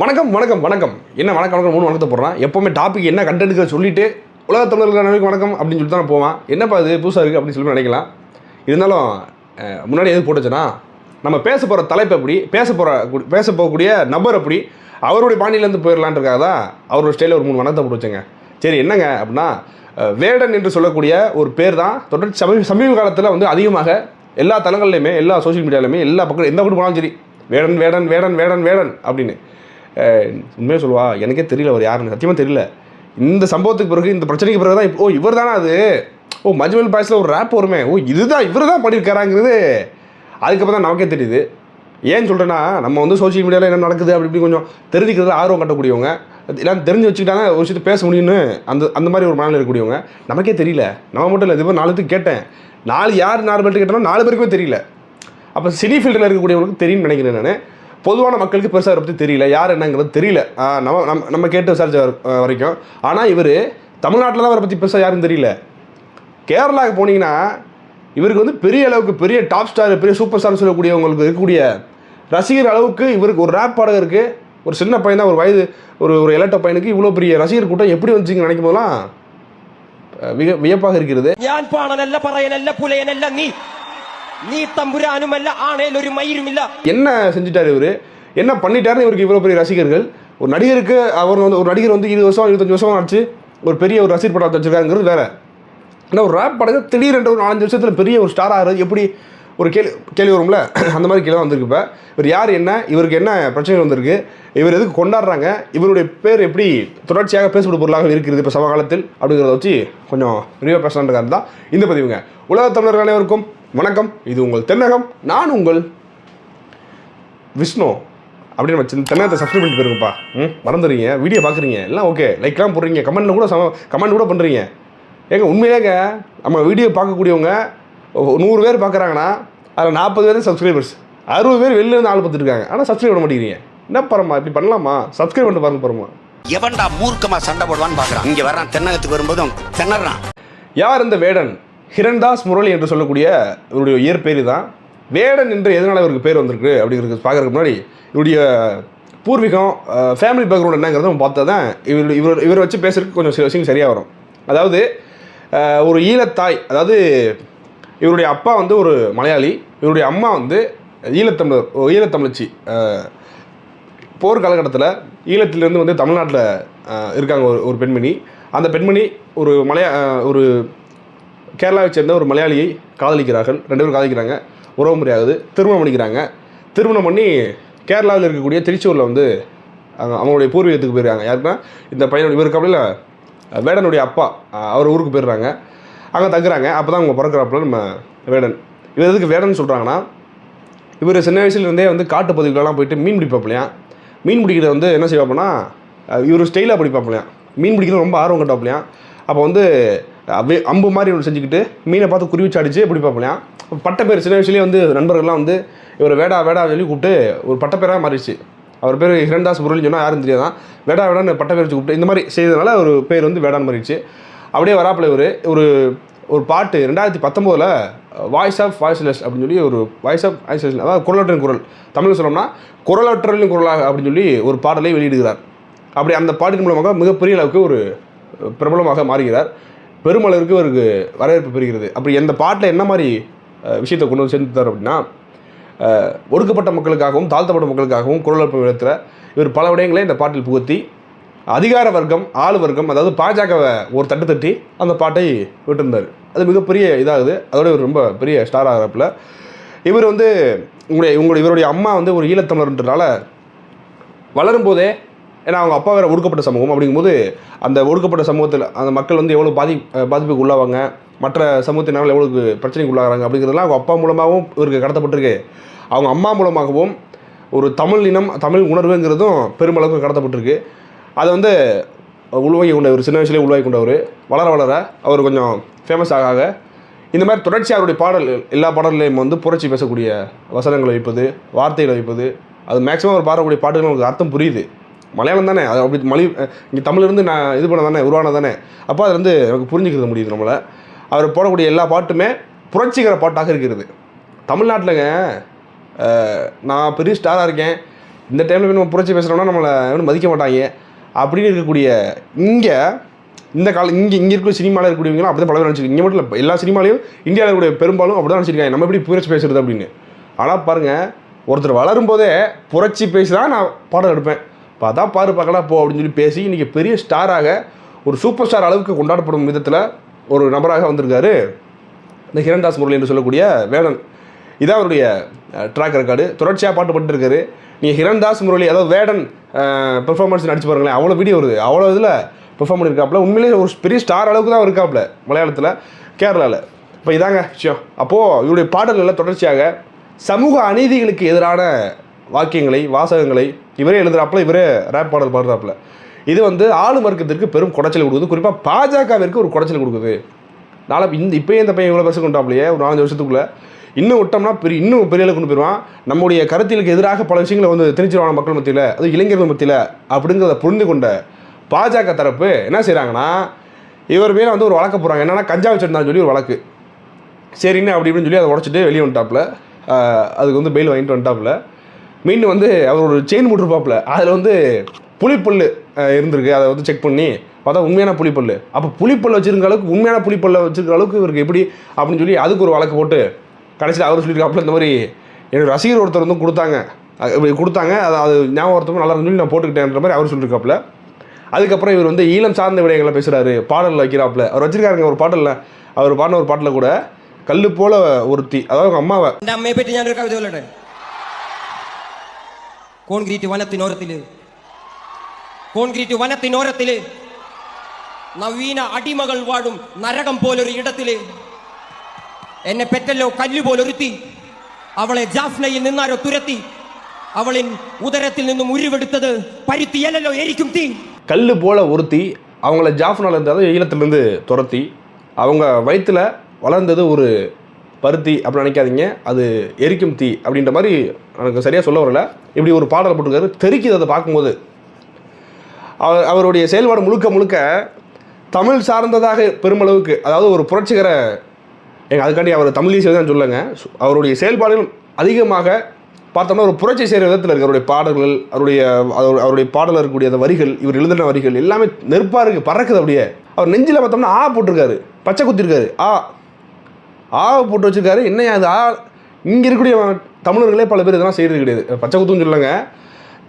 வணக்கம் வணக்கம் வணக்கம். என்ன வணக்கம் வணக்கம் மூணு வணக்கத்தை போடுறான். எப்போவுமே டாபிக் என்ன கண்டென்ட்டுக்கு சொல்லிட்டு உலக தமிழர்கள் அனைவருக்கும் வணக்கம் அப்படின்னு சொல்லிட்டு தான் போவான். என்னப்பா இது புதுசாக இருக்குது அப்படின்னு சொல்லி நினைக்கலாம். இருந்தாலும் முன்னாடி எது போட்டுச்சுன்னா நம்ம பேச போகிற தலைப்பு எப்படி பேச போகிற பேச போகக்கூடிய நபர் எப்படி அவருடைய பாணியிலேருந்து போயிடலான்றக்காக தான் அவரோட ஸ்டைலில் ஒரு மூணு வணக்கத்தை போட்டு வச்சுங்க. சரி என்னங்க அப்படின்னா வேடன் என்று சொல்லக்கூடிய ஒரு பேர் தான் தொடர்ச்சி சமீப சமீப காலத்தில் வந்து அதிகமாக எல்லா தளங்கள்லையுமே எல்லா சோஷியல் மீடியாலையுமே எல்லா பக்கம் எந்த பக்கம் போனாலும் சரி வேடன் வேடன் வேடன் வேடன் வேடன் அப்படின்னு உண்மையாக சொல்லுவா எனக்கே தெரியல அவர் யாருன்னு. சத்தியமாக தெரியல. இந்த சம்பவத்துக்கு பிறகு இந்த பிரச்சனைக்கு பிறகு தான் ஓ இவர் தானே அது? ஓ மஜ்மல் பாய்ஸில் ஒரு ரேப் வருமே. ஓ இதுதான் இவர் தான் பண்ணியிருக்காராங்கிறது அதுக்கப்புறம் தான் நமக்கே தெரியுது. ஏன் சொல்கிறேன்னா நம்ம வந்து சோஷியல் மீடியாவில் என்ன நடக்குது அப்படி இப்படி கொஞ்சம் தெரிஞ்சுக்கிறது ஆர்வம் கட்டக்கூடியவங்க. எல்லாம் தெரிஞ்சு வச்சுக்கிட்டாங்க ஒரு விஷயத்தை பேச முடியும்னு அந்த அந்த மாதிரி ஒரு மனநிலை இருக்கக்கூடியவங்க. நமக்கே தெரியல. நம்ம மட்டும் இல்லை இது மாதிரி நாலு கேட்டேன். நாலு யார் நாலு பேர்ட்டு கேட்டாலும் நாலு பேருக்குமே தெரியல. அப்போ சினி ஃபீல்டில் இருக்கக்கூடியவங்களுக்கு தெரியும்னு நினைக்கிறேன் நான். பொதுவான மக்களுக்கு பெருசாக பற்றி தெரியல. யார் என்னங்கிறது தெரியல. நம்ம நம்ம நம்ம கேட்டு விசாரிச்ச வர- வரைக்கும். ஆனால் இவர் தமிழ்நாட்டில் தான் அவரை பற்றி பெருசாக யாரும் தெரியல. கேரளாவுக்கு போனீங்கன்னா இவருக்கு வந்து பெரிய அளவுக்கு பெரிய டாப் ஸ்டார் பெரிய சூப்பர் ஸ்டார் சொல்லக்கூடியவங்களுக்கு இருக்கக்கூடிய ரசிகர் அளவுக்கு இவருக்கு ஒரு ரேப் பாடகருக்கு ஒரு சின்ன பையன் தான் ஒரு வயது ஒரு ஒரு இலட்ட பையனுக்கு இவ்வளோ பெரிய ரசிகர் கூட்டம் எப்படி வந்துச்சுங்க நினைக்கும் போதெல்லாம் மிக வியப்பாக இருக்கிறது. நீ தம்புரானுமல்ல ஆணையில் ஒரு மயிருமில்ல. என்ன செஞ்சுட்டாரு இவரு? என்ன பண்ணிட்டாருன்னு இவருக்கு இவ்வளோ பெரிய ரசிகர்கள்? ஒரு நடிகருக்கு அவர் வந்து ஒரு நடிகர் வந்து இருபது வருஷம் இருபத்தஞ்சு வருஷம் ஆச்சு. ஒரு பெரிய ஒரு ரசிகர் படம் வச்சிருக்காங்கிறது வேற. ஆனால் ஒரு ரேப் படங்கள் திடீரென்று ஒரு நாலஞ்சு வருஷத்தில் பெரிய ஒரு ஸ்டார் ஆகிறது எப்படி? ஒரு கேள்வி கேள்வி வரும்ல? அந்த மாதிரி கேள்வி வந்திருக்கு இப்போ. இவர் யார் என்ன? இவருக்கு என்ன பிரச்சனை வந்திருக்கு? இவர் எதுக்கு கொண்டாடுறாங்க? இவருடைய பேர் எப்படி தொடர்ச்சியாக பேசப்படும் பொருளாக இருக்கிறது இப்போ சமகாலத்தில் அப்படிங்கிறத வச்சு கொஞ்சம் விரிவாக பேசலான்ற தான் இந்த பதிவுங்க. உலக தமிழர்கள் அனைவருக்கும் வணக்கம். இது உங்கள் தென்னகம். நான் உங்கள் விஷ்ணு. அப்படின்னு நம்ம சின்ன தென்னகத்தை சப்ஸ்கிரைப் பண்ணிட்டு போயிருங்கப்பா. ம் மறந்துடுறீங்க. வீடியோ பார்க்குறீங்க. எல்லாம் ஓகே லைக்லாம் போடுறீங்க. கமெண்ட்டில் கூட சம கமெண்ட் கூட பண்ணுறீங்க ஏங்க உண்மையிலேங்க நம்ம வீடியோ பார்க்கக்கூடியவங்க நூறு பேர் பார்க்குறாங்கன்னா அதில் நாற்பது பேர் சப்ஸ்கிரைபர்ஸ் அறுபது பேர் வெளில இருந்து ஆள் பார்த்துட்டு இருக்காங்க ஆனால் சப்ஸ்கிரைப் பண்ண மாட்டேங்கிறீங்க. என்ன பரமா இப்படி பண்ணலாமா? சப்ஸ்கிரைப் பண்ணிட்டு பாருங்க பரமா. எவன்டா மூர்க்கமா சண்டை போடுவான்னு பாக்குறான். இங்க வர்றான் தென்னகத்துக்கு வரும்போதும் திணறான். யார் இந்த வேடன்? ஹிரண்தாஸ் முரளி என்று சொல்லக்கூடிய இவருடைய இயற்பேர் தான். வேடன் என்று எதனால் இவருக்கு பேர் வந்திருக்கு அப்படிங்கிறது பார்க்குறதுக்கு முன்னாடி இவருடைய பூர்வீகம் ஃபேமிலி பேக்ரவுண்ட் என்னங்கிறத நம்ம பார்த்தா தான் இவர் இவர் இவரை வச்சு பேசுறதுக்கு கொஞ்சம் சில விஷயம் சரியாக வரும். அதாவது ஒரு ஈழத்தாய் அதாவது இவருடைய அப்பா வந்து ஒரு மலையாளி இவருடைய அம்மா வந்து ஈழத்தமிழர் ஓ, ஈழத்தமிழச்சி போர் காலகட்டத்தில் ஈழத்திலேருந்து வந்து தமிழ்நாட்டில் இருக்காங்க ஒரு ஒரு பெண்மணி. அந்த பெண்மணி ஒரு மலையா ஒரு கேரளாவை சேர்ந்த ஒரு மலையாளியை காதலிக்கிறார்கள். ரெண்டு பேரும் காதலிக்கிறாங்க. உறவு முறையாகுது. திருமணம் பண்ணிக்கிறாங்க. திருமணம் பண்ணி கேரளாவில் இருக்கக்கூடிய திருச்சூரில் வந்து அவங்க அவங்களுடைய பூர்வீகத்துக்கு போயிருக்காங்க. யாருன்னா இந்த பையனுடைய இவர் கபலில் வேடனுடைய அப்பா அவர் ஊருக்கு போயிடுறாங்க. அங்கே தங்குறாங்க. அப்போ தான் அவங்க பிறக்கிறாப்புல நம்ம வேடன். இவர் எதுக்கு வேடன் சொல்கிறாங்கன்னா இவர் சின்ன வயசுலேருந்தே வந்து காட்டு பகுதிகளெலாம் போயிட்டு மீன் பிடிப்பாப்பிலையாம் மீன் பிடிக்கிறத வந்து என்ன செய்வாப்புனா இவர் ஸ்டைலாக பிடிப்பாப்பிலையாம் மீன் பிடிக்கிறது ரொம்ப ஆர்வம் கட்டாப்பிலையாம் அப்போ வந்து அவ்வே அம்பு மாதிரி ஒன்று செஞ்சுக்கிட்டு மீனை பார்த்து குறி வச்சு அடிச்சு பிடிப்பாப்பிலையாம் பட்ட பேர் சின்ன வயசுலேயே வந்து நண்பர்கள்லாம் வந்து இவர் வேடா வேடா சொல்லி கூப்பிட்டு ஒரு பட்ட பேராக மாறிடுச்சு. அவர் பேர் ஹிரண்டாஸ் முரளின்னு சொன்னால் யாரும் தெரியாதான் வேடா வேடான்னு பட்ட பேர் வச்சு கூப்பிட்டு இந்த மாதிரி செய்ததுனால ஒரு பேர் வந்து வேடான்னு மாறிடுச்சு. அப்படியே வராப்பில் இவர் ஒரு ஒரு பாட்டு ரெண்டாயிரத்தி பத்தொம்போதில் வாய்ஸ் ஆஃப் வாய்ஸ்லெஸ் அப்படின்னு சொல்லி ஒரு வாய்ஸ் ஆஃப் வாய்ஸ்லெஸ் அதாவது குரலற்றின் குரல். தமிழ் சொல்லணும்னா குரலற்றலின் குரலாக அப்படின்னு சொல்லி ஒரு பாடலை வெளியிடுகிறார். அப்படி அந்த பாட்டின் மூலமாக மிகப்பெரிய அளவுக்கு ஒரு பிரபலமாக மாறுகிறார். பெருமளவிற்கு அவருக்கு வரவேற்பு பெறுகிறது. அப்படி எந்த பாட்டில் என்ன மாதிரி விஷயத்தை கொண்டு வந்து சேர்த்துட்டார் அப்படின்னா ஒடுக்கப்பட்ட மக்களுக்காகவும் தாழ்த்தப்பட்ட மக்களுக்காகவும் குரலெழுப்பு விதத்தில் இவர் பல விடயங்களை இந்த பாட்டில் புகுத்தி அதிகார வர்க்கம் ஆளு வர்க்கம் அதாவது பாஜகவை ஒரு தட்டு தட்டி அந்த பாட்டை விட்டிருந்தார். அது மிகப்பெரிய இதாகுது. அதோட இவர் ரொம்ப பெரிய ஸ்டார் ஆகிறப்பில். இவர் வந்து உங்களுடைய உங்களுடைய இவருடைய அம்மா வந்து ஒரு ஈழத்தமிழர்ன்றனால வளரும்போதே ஏன்னா அவங்க அப்பா வேறு ஒடுக்கப்பட்ட சமூகம் அப்படிங்கும்போது அந்த ஒடுக்கப்பட்ட சமூகத்தில் அந்த மக்கள் வந்து எவ்வளோ பாதி பாதிப்புக்கு உள்ளாவாங்க. மற்ற சமூகத்தினால் எவ்வளோ பிரச்சனைக்கு உள்ளாகிறாங்க அப்படிங்கிறதுலாம் அவங்க அப்பா மூலமாகவும் இவருக்கு கடத்தப்பட்டிருக்கு. அவங்க அம்மா மூலமாகவும் ஒரு தமிழ் இனம் தமிழ் உணர்வுங்கிறதும் பெருமளவுக்கு கடத்தப்பட்டிருக்கு. அதை வந்து உள்வாங்கி கொண்டவர் சின்ன வயசுலேயே உள்வாங்கி கொண்டவர் வளர வளர அவர் கொஞ்சம் ஃபேமஸ் ஆக ஆக இந்த மாதிரி தொடர்ச்சி அவருடைய பாடல் எல்லா பாடல்களையும் வந்து புரட்சி பேசக்கூடிய வசனங்களை வைப்பது வார்த்தைகளை வைப்பது அது மேக்ஸிமம் அவர் பாடக்கூடிய பாட்டுகள் அவங்களுக்கு அர்த்தம் புரியுது. மலையாளம் தானே? அது அப்படி மொழி இங்கே தமிழ்லேருந்து நான் இது பண்ண தானே உருவான தானே? அப்போ அது வந்து நமக்கு புரிஞ்சுக்கிறது முடியுது நம்மளை. அவர் போடக்கூடிய எல்லா பாட்டுமே புரட்சிகர பாட்டாக இருக்கிறது. தமிழ்நாட்டிலங்க நான் பெரிய ஸ்டாராக இருக்கேன். இந்த டைமில் நம்ம புரட்சி பேசுகிறோம்னா நம்மளை ஒன்றும் மதிக்க மாட்டாங்க. அப்படின்னு இருக்கக்கூடிய இங்கே இந்த கால இங்கே இங்கே இருக்கிற சினிமாவில் இருக்கக்கூடியவங்களும் அப்படி தான் பல பேர் இங்கே மட்டும் இல்லை எல்லா சினிமாலையும் இந்தியாவில் இருக்கக்கூடிய பெரும்பாலும் அப்படி தான் நினச்சிருக்காங்க. நம்ம எப்படி புரட்சி பேசுறது அப்படின்னு. ஆனால் பாருங்கள் ஒருத்தர் வளரும் போதே புரட்சி பேசி தான் நான் பாடம் எடுப்பேன். பார்த்தா பாரு பார்க்கலாம் போ அப்படின்னு சொல்லி பேசி இன்றைக்கி பெரிய ஸ்டாராக ஒரு சூப்பர் ஸ்டார் அளவுக்கு கொண்டாடப்படும் விதத்தில் ஒரு நபராக வந்திருக்காரு. இந்த ஹிரண்தாஸ் முரளி என்று சொல்லக்கூடிய வேணன் இதான் அவருடைய ட்ராக் ரெக்கார்டு தொடர்ச்சியாக பாட்டு பாட்டு இருக்காரு. நீங்கள் ஹிரண்தாஸ் முரளி அதாவது வேடன் பெர்ஃபார்மன்ஸ் நடிச்சு பாருங்களேன். அவ்வளோ வீடியோ வருது. அவ்வளோ இதில் பெர்ஃபார்ம் பண்ணியிருக்காப்புல உண்மையிலேயே ஒரு பெரிய ஸ்டார் அளவுக்கு தான் இருக்காப்புல மலையாளத்தில் கேரளாவில் இப்போ இதாங்க விஷயம். அப்போது இவருடைய பாடல்களில் தொடர்ச்சியாக சமூக அநீதிகளுக்கு எதிரான வாக்கியங்களை வாசகங்களை இவரே எழுதுறாப்புல இவரே ரேப் பாடல் பாடுறாப்புல. இது வந்து ஆளும் வர்க்கத்திற்கு பெரும் குடைச்சல் கொடுக்குது. குறிப்பாக பாஜகவிற்கு ஒரு குடைச்சல் கொடுக்குது. நாளை இந்த இப்போயே இந்த பையன் இவ்வளோ பேச கொண்டாப்லையே ஒரு நாலஞ்சு வருஷத்துக்குள்ள. இன்னும் விட்டோம்னா பெரிய இன்னும் பெரிய அளவுக்கு கொண்டு போயிடுவான். நம்முடைய கருத்திலுக்கு எதிராக பல விஷயங்களை வந்து திணிச்சிருவாங்க மக்கள் மத்தியில் அது இளைஞர்கள் மத்தியில் அப்படிங்கிறத புரிந்து கொண்ட பாஜக தரப்பு என்ன செய்கிறாங்கன்னா இவர் மேலே வந்து ஒரு வழக்கு போகிறாங்க என்னன்னா கஞ்சா வச்சிருந்தான்னு சொல்லி ஒரு வழக்கு. சரின்னு அப்படி இப்படின்னு சொல்லி அதை உடச்சிட்டு வெளியே வந்துட்டாப்புல. அதுக்கு வந்து பெயில் வாங்கிட்டு வந்துட்டாப்புல. மீன் வந்து அவர் ஒரு செயின் போட்டிருப்பாப்புல அதில் வந்து புளிப்புல் இருந்திருக்கு. அதை வந்து செக் பண்ணி பார்த்தா உண்மையான புளிப்பல் அப்போ புளிப்பல் வச்சுருக்க அளவுக்கு உண்மையான புளிப்பல்ல வச்சிருக்க அளவுக்கு இவருக்கு எப்படி அப்படின்னு சொல்லி அதுக்கு ஒரு வழக்கு போட்டு கடைசியில் அவர் சொல்லியிருக்காப்புல இந்த மாதிரி என்னோடய ரசிகர் ஒருத்தர் வந்து கொடுத்தாங்க. இப்படி கொடுத்தாங்க. அது அது ஞாபகத்தமும் நல்லா சொல்லி நான் போட்டுக்கிட்டேன்ற மாதிரி அவர் சொல்லியிருக்காப்புல. அதுக்கப்புறம் இவர் வந்து ஈழம் சார்ந்த விடயங்களை பேசுகிறாரு பாடலில் வைக்கிறாப்புல. அவர் வச்சிருக்காருங்க ஒரு பாடலில். அவர் பாடின ஒரு பாட்டில் கூட கல் போல ஒருத்தி. அதாவது அவங்க அம்மாவை. കോൺക്രീറ്റ് വനത്തിനോരത്തില് കോൺക്രീറ്റ് വനത്തിനോരത്തില് നവീന അടിമകൾ വാഴും നരകം പോലൊരു ഇടത്തില് എന്നെ പെറ്റല്ലോ കല്ല് പോലൊരുത്തി അവളെ ജാഫ്നയിൽ നിന്നാരോ തുരത്തി അവളിൻ ഉദരത്തിൽ നിന്നും ഉരുവെടുത്തത് പരുത്തിയല്ലോ എരിക്കും തീ கல்லு போல ஒருத்தி அவங்கள ஜாஃப்னால இருந்து அதாவது ஈழத்துலேருந்து துரத்தி அவங்க வயித்துல வளர்ந்தது ஒரு பருத்தி அப்படின்னு நினைக்காதீங்க. அது எரிக்கும் தீ அப்படின்ற மாதிரி எனக்கு சரியாக சொல்ல வரல. இப்படி ஒரு பாடல் போட்டிருக்காரு. தெரிக்குது அதை பார்க்கும்போது. அவர் அவருடைய செயல்பாடு முழுக்க முழுக்க தமிழ் சார்ந்ததாக பெருமளவுக்கு அதாவது ஒரு புரட்சிகர எங்கள் அதுக்காண்டி அவர் தமிழ் தான் சொல்லுங்க அவருடைய செயல்பாடுகள் அதிகமாக பார்த்தோம்னா ஒரு புரட்சி செய்கிற விதத்தில் இருக்கு. அவருடைய பாடல்கள் அவருடைய அவர் அவருடைய பாடலில் இருக்கக்கூடிய அந்த வரிகள் இவர் எழுதின வரிகள் எல்லாமே நெருப்பாக இருக்குது பறக்குது அப்படியே. அவர் நெஞ்சில் பார்த்தோம்னா ஆ போட்டிருக்காரு. பச்சை குத்திருக்காரு. ஆ ஆவை போட்டு வச்சுருக்காரு. என்ன அது ஆ இங்கே இருக்கக்கூடிய தமிழர்களே பல பேர் இதெல்லாம் செய்கிறது கிடையாது. பச்சை குத்துன்னு சொல்லுங்க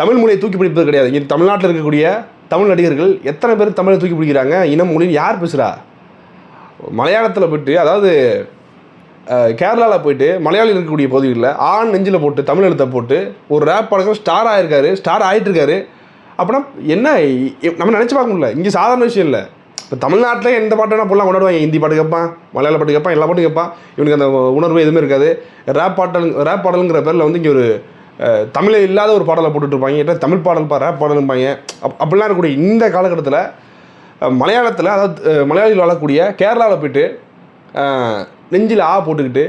தமிழ் மொழியை தூக்கி பிடிப்பது கிடையாது. இங்கே தமிழ்நாட்டில் இருக்கக்கூடிய தமிழ் நடிகர்கள் எத்தனை பேர் தமிழை தூக்கி பிடிக்கிறாங்க? இனம் மொழி யார் பேசுகிறா மலையாளத்தில் போயிட்டு அதாவது கேரளாவில் போயிட்டு மலையாளி இருக்கக்கூடிய பகுதிகளில் ஆண் நெஞ்சில் போட்டு தமிழ் எழுத்தை போட்டு ஒரு ரேப் பாடகர் ஸ்டார் ஆகிருக்காரு ஸ்டார் ஆகிட்டுருக்காரு அப்படின்னா என்ன? நம்ம நினச்சி பார்க்க முடியல. இங்கே சாதாரண விஷயம் இல்லை. இப்போ தமிழ்நாட்டில் எந்த பாட்டு நான் போடலாம் கொண்டாடுவாங்க. ஹிந்தி பாட்டு கேட்பான் மலையாள பாட்டு கேட்பான் எல்லா பாட்டும் கேட்பான். இவனுக்கு அந்த உணர்வு எதுவுமே இருக்காது. ரேப் பாட்டல் ரேப் பாடலுங்கிற பேரில் வந்து இங்கே ஒரு தமிழே இல்லாத ஒரு பாடலை போட்டுட்ருப்பாங்க இல்லை தமிழ் பாடல் பா ரேப் பாடலும்பாங்க. அப் அப்படிலாம் இருக்கக்கூடிய இந்த காலகட்டத்தில் மலையாளத்தில் அதாவது மலையாளியில் வாழக்கூடிய கேரளாவில் போயிட்டு நெஞ்சில் ஆ போட்டுக்கிட்டு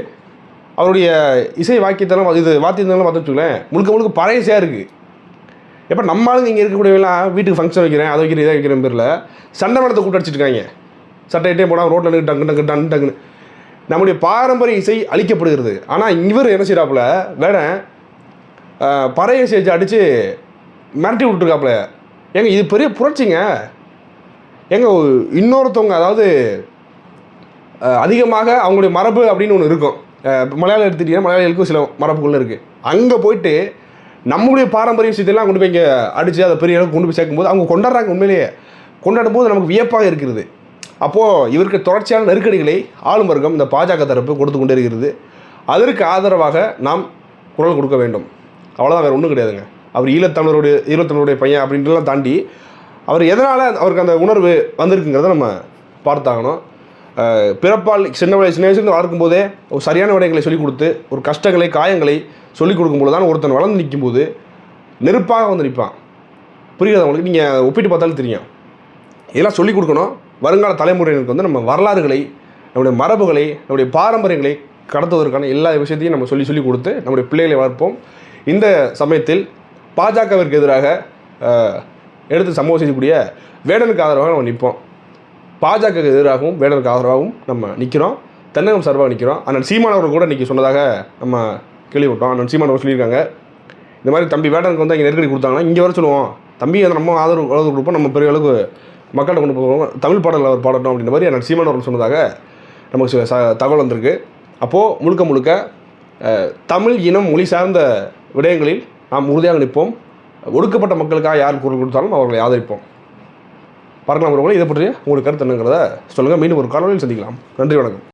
அவருடைய இசை வாக்கியத்தெல்லாம் இது வாத்தியத்தெல்லாம் பார்த்து வச்சுக்கலேன் முழுக்க முழுக்க பழையசையாக இருக்குது எப்போ நம்ம ஆளுங்க இங்கே இருக்கக்கூடியவங்களாம் வீட்டுக்கு ஃபங்க்ஷன் வைக்கிறேன் அதை வைக்கிறேன் இதை வைக்கிறேன் பேரில் சண்டை மடத்தை கூட்டு அடிச்சிருக்காங்க சட்டையிட்டே போனால் ரோட்டில் நின்று டங்கு டங்கு டன் டங்குன்னு நம்முடைய பாரம்பரிய இசை அழிக்கப்படுகிறது. ஆனால் இவர் என்ன செய்கிறாப்புல வேற அஹ், பறைய அடித்து மிரட்டி விட்டுருக்காப்புல. ஏங்க இது பெரிய புரட்சிங்க. ஏங்க இன்னொருத்தவங்க அதாவது அதிகமாக அவங்களுடைய மரபு அப்படின்னு ஒன்று இருக்கும். மலையாளம் எடுத்துட்டீங்கன்னா மலையாளிகளுக்கும் சில மரபுகள் இருக்குது அங்கே போயிட்டு நம்முடைய பாரம்பரிய விஷயத்தெல்லாம் கொண்டு போய் இங்கே அடித்து அதை பெரிய அளவுக்கு கொண்டு போய் சேர்க்கும்போது அவங்க கொண்டாடுறாங்க உண்மையிலேயே. கொண்டாடும் போது நமக்கு வியப்பாக இருக்கிறது. அப்போது இவருக்கு தொடர்ச்சியான நெருக்கடிகளை ஆளும் வர்க்கம் இந்த பாஜக தரப்பு கொடுத்து கொண்டே இருக்கிறது. அதற்கு ஆதரவாக நாம் குரல் கொடுக்க வேண்டும். அவ்வளோதான் வேறு ஒன்றும் கிடையாதுங்க. அவர் ஈழத்தமிழருடைய ஈழத்தமிழருடைய பையன் அப்படின்றலாம் தாண்டி அவர் எதனால் அவருக்கு அந்த உணர்வு வந்திருக்குங்கிறத நம்ம பார்த்தாகணும். பிறப்பால் சின்ன வயசு சின்ன வயசுலேருந்து வளர்க்கும் போதே ஒரு சரியான விடயங்களை சொல்லிக் கொடுத்து ஒரு கஷ்டங்களை காயங்களை சொல்லிக் கொடுக்கும்போது தான் ஒருத்தன் வளர்ந்து நிற்கும்போது நெருப்பாக வந்து நிற்பான். புரியுது உங்களுக்கு? நீங்கள் ஒப்பிட்டு பார்த்தாலும் தெரியும். இதெல்லாம் சொல்லிக் கொடுக்கணும். வருங்கால தலைமுறையினருக்கு வந்து நம்ம வரலாறுகளை நம்முடைய மரபுகளை நம்முடைய பாரம்பரியங்களை கடத்துவதற்கான எல்லா விஷயத்தையும் நம்ம சொல்லி சொல்லி கொடுத்து நம்முடைய பிள்ளைகளை வளர்ப்போம். இந்த சமயத்தில் பாஜகவிற்கு எதிராக எடுத்து சம்பவம் செய்யக்கூடிய வேடனுக்கு ஆதரவாக நம்ம நிற்போம். பாஜகவுக்கு எதிராகவும் வேடனுக்கு ஆதரவாகவும் நம்ம நிற்கிறோம் தென்னகம் சார்பாக நிற்கிறோம் அண்ணன் சீமானவர்கள் கூட இன்றைக்கி சொன்னதாக நம்ம கேள்விப்பட்டோம். அண்ணன் சீமானவர் சொல்லியிருக்காங்க. இந்த மாதிரி தம்பி வேடனுக்கு வந்து இங்கே நெருக்கடி கொடுத்தாங்கன்னா இங்கே வர சொல்லுவோம். தம்பி வந்து நம்ம ஆதரவு அளவு கொடுப்போம். நம்ம பெரிய அளவுக்கு மக்கள்கிட்ட கொண்டு போவோம். தமிழ் பாடல் அவர் பாடட்டும் அப்படின்ற மாதிரி அண்ணன் சீமான் அவர்கள் சொன்னதாக நமக்கு ச- தகவல் வந்திருக்கு. அப்போது முழுக்க முழுக்க தமிழ் இனம் மொழி சார்ந்த விடயங்களில் நாம் உறுதியாக நிற்போம். ஒடுக்கப்பட்ட மக்களுக்காக யார் குரல் கொடுத்தாலும் அவர்களை ஆதரிப்போம். பார்க்கலாம் உறவுகளே இதை பற்றி உங்களுக்கு கருத்து என்னங்கிறத சொல்லுங்கள் மீண்டும் ஒரு காலையில் சந்திக்கலாம். நன்றி வணக்கம்.